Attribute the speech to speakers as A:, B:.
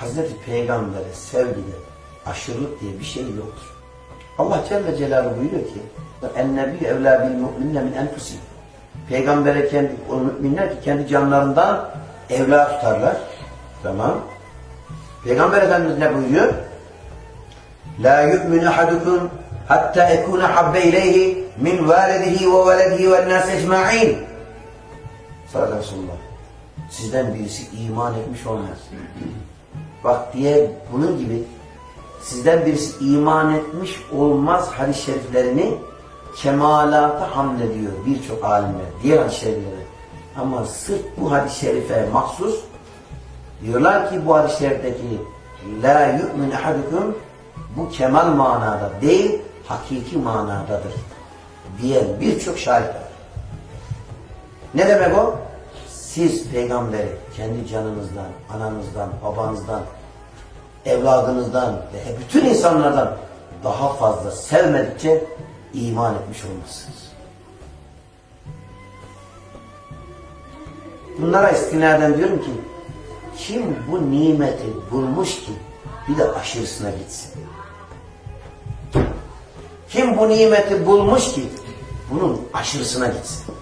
A: Hazreti Peygamber'e sevgide aşırılık diye bir şey yoktur. Allah Celle Celaluhu buyuruyor ki ennebi evlâ bil mu'minne min enfusi Peygamber'e kendi, o müminler ki kendi canlarından evlâ tutarlar. Tamam. Peygamber Efendimiz ne buyuruyor? La yu'minu hadukum hatta ekune habbe ileyhi min validihi ve veledihi ve nâs ecma'in. Sallallahu aleyhi ve sellem. Sizden birisi iman etmiş olmaz. Bak diye bunun gibi sizden birisi iman etmiş olmaz hadis-i şeriflerini kemalata hamlediyor birçok alimler. Diğer hadis-i şeriflere. Ama sırf bu hadis-i şerife mahsus diyorlar ki bu hadis-i şerifteki la yu'min ahadukum bu kemal manada değil hakiki manadadır diyen birçok şahit var. Ne demek o? Siz peygamberi kendi canınızdan, ananızdan, babanızdan, evladınızdan ve bütün insanlardan daha fazla sevmedikçe iman etmiş olmazsınız. Bunlara istinaden diyorum ki kim bu nimeti bulmuş ki bir de aşırısına gitsin. Kim bu nimeti bulmuş ki bunun aşırısına gitsin.